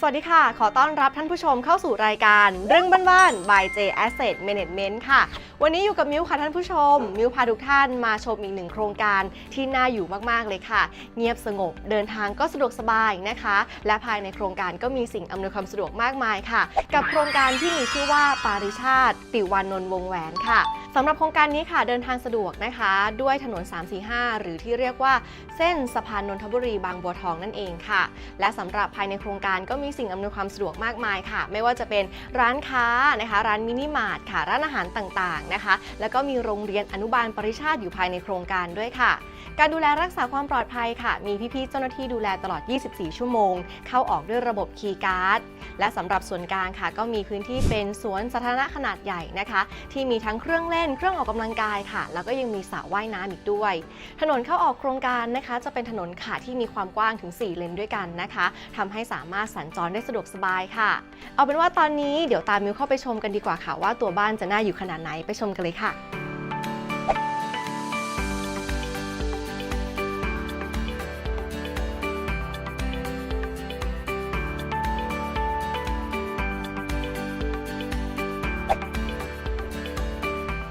สวัสดีค่ะ ขอต้อนรับท่านผู้ชมเข้าสู่รายการเรื่องบ้านๆ by J Asset Management ค่ะ วันนี้อยู่กับมิวค่ะท่านผู้ชม มิวพาทุกท่านมาชมอีกหนึ่งโครงการที่น่าอยู่มากๆเลยค่ะ เงียบสงบเดินทางก็สะดวกสบายนะคะ และภายในโครงการก็มีสิ่งอำนวยความสะดวกมากมายค่ะ กับโครงการที่มีชื่อว่าปาริชาติติวานนท์วงแหวนค่ะสำหรับโครงการนี้ค่ะเดินทางสะดวกนะคะ ด้วยถนน 345 หรือที่เรียกว่าเส้นสะพานนนทบุรีบางบัวทองนั่นเองค่ะ และสำหรับภายในโครงการก็มีีสิ่งอำนวยความสะดวกมากมายค่ะ ไม่ว่าจะเป็นร้านค้านะคะ ร้านมินิมาร์ทค่ะ ร้านอาหารต่างๆนะคะ แล้วก็มีโรงเรียนอนุบาลปริชาติอยู่ภายในโครงการด้วยค่ะ การดูแลรักษาความปลอดภัยค่ะ มีพี่ๆเจ้าหน้าที่ดูแลตลอด 24 ชั่วโมง เข้าออกด้วยระบบคีย์การ์ด และสำหรับส่วนกลางค่ะ ก็มีพื้นที่เป็นสวนสาธารณะขนาดใหญ่นะคะ ที่มีทั้งเครื่องเล่น เครื่องออกกำลังกายค่ะ แล้วก็ยังมีสระว่ายน้ำอีกด้วย ถนนเข้าออกโครงการนะคะ จะเป็นถนนค่ะที่มีความกว้างถึง 4 เลนด้วยกันนะคะทำให้สามารถสัญจรได้สะดวกสบายค่ะ เอาเป็นว่าตอนนี้เดี๋ยวตามมิวเข้าไปชมกันดีกว่าค่ะ ว่าตัวบ้านจะน่าอยู่ขนาดไหนไปชมกันเลยค่ะ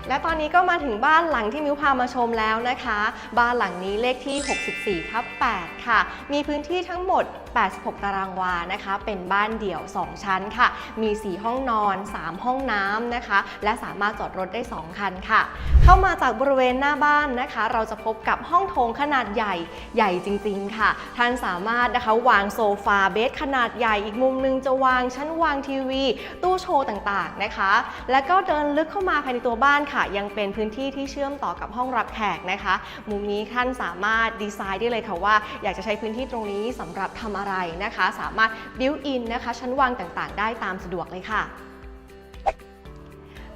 และตอนนี้ก็มาถึงบ้านหลังที่มิวพามาชมแล้วนะคะ บ้านหลังนี้เลขที่ 64ทับ8ค่ะ มีพื้นที่ทั้งหมด 86 ตารางวานะคะ เป็นบ้านเดี่ยว 2 ชั้นค่ะ มี 4 ห้องนอน 3 ห้องน้ำนะคะ และสามารถจอดรถได้ 2 คันค่ะ เข้ามาจากบริเวณหน้าบ้านนะคะ เราจะพบกับห้องโถงขนาดใหญ่ใหญ่จริง ๆ ค่ะ ท่านสามารถนะคะวางโซฟาเบสขนาดใหญ่อีกมุมหนึงจะวางชั้นวางทีวี ตู้โชว์ต่างๆนะคะ แล้วก็เดินลึกเข้ามาภายในตัวบ้านค่ะ ยังเป็นพื้นที่ที่เชื่อมต่อกับห้องรับแขกนะคะ มุมนี้ท่านสามารถดีไซน์ได้เลยค่ะว่า อยากจะใช้พื้นที่ตรงนี้สำหรับทำอะไรนะคะ สามารถบิวอินนะคะชั้นวางต่างๆ ได้ตามสะดวกเลยค่ะ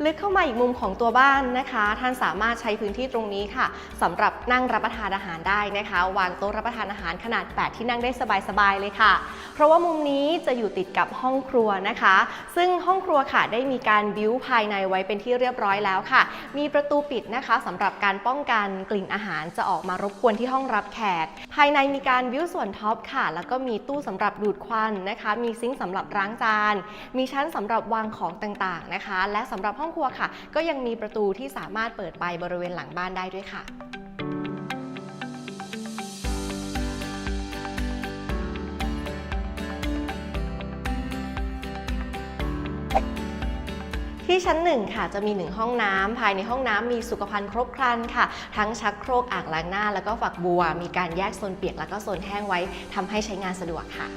ลึกเข้ามาอีกมุมของตัวบ้านนะคะ ท่านสามารถใช้พื้นที่ตรงนี้ค่ะสำหรับนั่งรับประทานอาหารได้นะคะ วางโต๊ะรับประทานอาหารขนาด 8 ที่นั่งได้สบายๆเลยค่ะ เพราะว่ามุมนี้จะอยู่ติดกับห้องครัวนะคะ ซึ่งห้องครัวค่ะได้มีการบิวภายในไว้เป็นที่เรียบร้อยแล้วค่ะ มีประตูปิดนะคะสำหรับการป้องกันกลิ่นอาหารจะออกมารบกวนที่ห้องรับแขก ภายในมีการบิวส่วนท็อปค่ะ แล้วก็มีตู้สำหรับดูดควันนะคะ มีซิงค์สำหรับล้างจาน มีชั้นสำหรับวางของต่างๆนะคะ และสำหรับห้องครัวค่ะ ก็ยังมีประตูที่สามารถเปิดไปบริเวณหลังบ้านได้ด้วยค่ะที่ชั้นหนึ่งค่ะจะมีหนึ่งห้องน้ำภายในห้องน้ำมีสุขภัณฑ์ครบครันค่ะ ทั้งชักโครกอ่างล้างหน้า แล้วก็ฝักบัว มีการแยกโซนเปียกแล้วก็โซนแห้งไว้ทำให้ใช้งานสะดวกค่ะ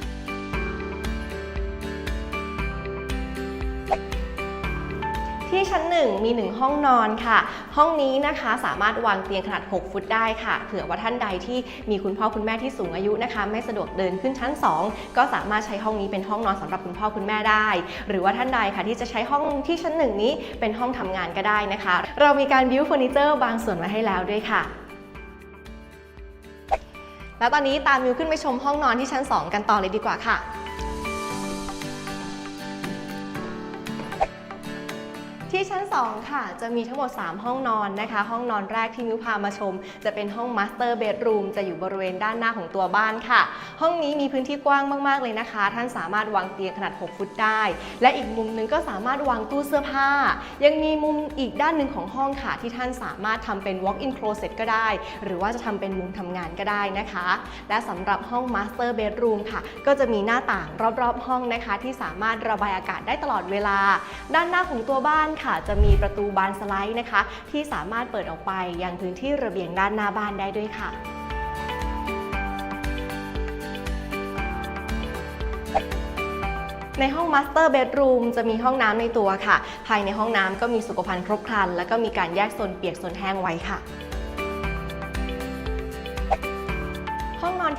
ที่ชั้นหนึ่งมี 1 ห้องนอนค่ะ ห้องนี้นะคะสามารถวางเตียงขนาด 6 ฟุตได้ค่ะ เผื่อว่าท่านใดที่มีคุณพ่อคุณแม่ที่สูงอายุนะคะ ไม่สะดวกเดินขึ้นชั้น 2 ก็สามารถใช้ห้องนี้เป็นห้องนอนสำหรับคุณพ่อคุณแม่ได้ หรือว่าท่านใดค่ะที่จะใช้ห้องที่ชั้นหนึ่งนี้เป็นห้องทำงานก็ได้นะคะ เรามีการบิวเฟอร์นิเจอร์บางส่วนมาให้แล้วด้วยค่ะแล้วตอนนี้ตามมิวขึ้นไปชมห้องนอนที่ชั้น 2 กันต่อเลยดีกว่าค่ะ ที่ชั้น 2 ค่ะ จะมีทั้งหมด 3 ห้องนอนนะคะ ห้องนอนแรกที่มิวพามาชม จะเป็นห้องมาสเตอร์เบดรูมจะอยู่บริเวณด้านหน้าของตัวบ้านค่ะ ห้องนี้มีพื้นที่กว้างมาก ๆ เลยนะคะ ท่านสามารถวางเตียงขนาด 6 ฟุตได้ และอีกมุมหนึงก็สามารถวางตู้เสื้อผ้า ยังมีมุมอีกด้านหนึ่งของห้องค่ะ ที่ท่านสามารถทำเป็น walk-in closet ก็ได้ หรือว่าจะทำเป็นมุมทำงานก็ได้นะคะ และสำหรับห้อง master bedroom ค่ะ ก็จะมีหน้าต่างรอบ ๆ ห้องนะคะ ที่สามารถระบายอากาศได้ตลอดเวลา ด้านหน้าของตัวบ้านค่ะจะมีประตูบานสไลด์นะคะ ที่สามารถเปิดออกไปยังพื้นที่ระเบียงด้านหน้าบ้านได้ด้วยค่ะในห้องมาสเตอร์เบดรูมจะมีห้องน้ำในตัวค่ะ ภายในห้องน้ำก็มีสุขภัณฑ์ครบครัน แล้วก็มีการแยกโซนเปียกโซนแห้งไว้ค่ะ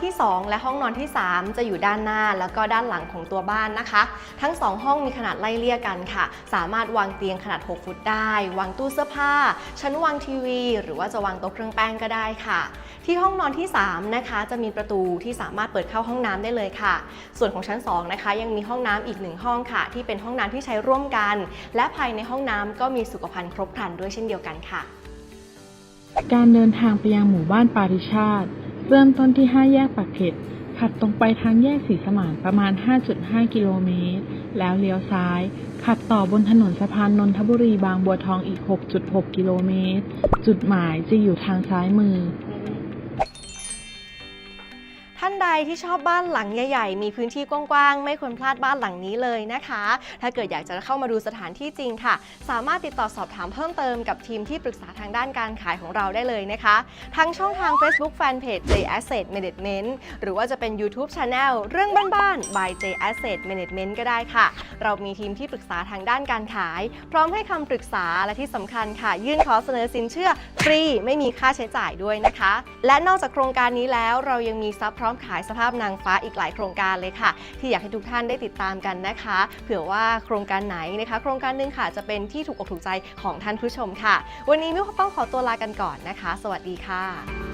ที่ 2 และห้องนอนที่ 3 จะอยู่ด้านหน้าแล้วก็ด้านหลังของตัวบ้านนะคะ ทั้ง 2 ห้องมีขนาดไล่เลี่ยกันค่ะ สามารถวางเตียงขนาด 6 ฟุตได้ วางตู้เสื้อผ้า ชั้นวางทีวี หรือว่าจะวางโต๊ะเครื่องแป้งก็ได้ค่ะ ที่ห้องนอนที่ 3 นะคะ จะมีประตูที่สามารถเปิดเข้าห้องน้ำได้เลยค่ะ ส่วนของชั้น 2 นะคะ ยังมีห้องน้ำอีกหนึ่งห้องค่ะ ที่เป็นห้องน้ำที่ใช้ร่วมกัน และภายในห้องน้ำก็มีสุขภัณฑ์ครบครันด้วยเช่นเดียวกันค่ะ การเดินทางไปยังหมู่บ้านปาริชาติ เริ่มต้นที่ 5 แยกปากเกร็ดขับตรงไปทางแยกสีสมานประมาณ 5.5 กิโลเมตร แล้วเลี้ยวซ้าย ขับต่อบนถนนสะพานนนทบุรีบางบัวทองอีก 6.6 กิโลเมตร จุดหมายจะอยู่ทางซ้ายมือ ใดที่ชอบบ้านหลังใหญ่ๆ มีพื้นที่กว้างๆ ไม่ควรพลาดบ้านหลังนี้เลยนะคะ ถ้าเกิดอยากจะเข้ามาดูสถานที่จริงค่ะ สามารถติดต่อสอบถามเพิ่มเติมกับทีมที่ปรึกษาทางด้านการขายของเราได้เลยนะคะ ทั้งช่องทาง Facebook Fanpage J Asset Management หรือว่าจะเป็น YouTube Channel เรื่องบ้านๆ by J Asset Management ก็ได้ค่ะ เรามีทีมที่ปรึกษาทางด้านการขาย พร้อมให้คำปรึกษาและที่สำคัญค่ะ ยื่นขอเสนอสินเชื่อฟรีไม่มีค่าใช้จ่ายด้วยนะคะ และนอกจากโครงการนี้แล้วเรายังมีซับพร้อมขายสภาพนางฟ้าอีกหลายโครงการเลยค่ะ ที่อยากให้ทุกท่านได้ติดตามกันนะคะ เผื่อว่าโครงการไหนนะคะ โครงการหนึงค่ะจะเป็นที่ถูกอกถูกใจของท่านผู้ชมค่ะ วันนี้มิวต้องขอตัวลากันก่อนนะคะ สวัสดีค่ะ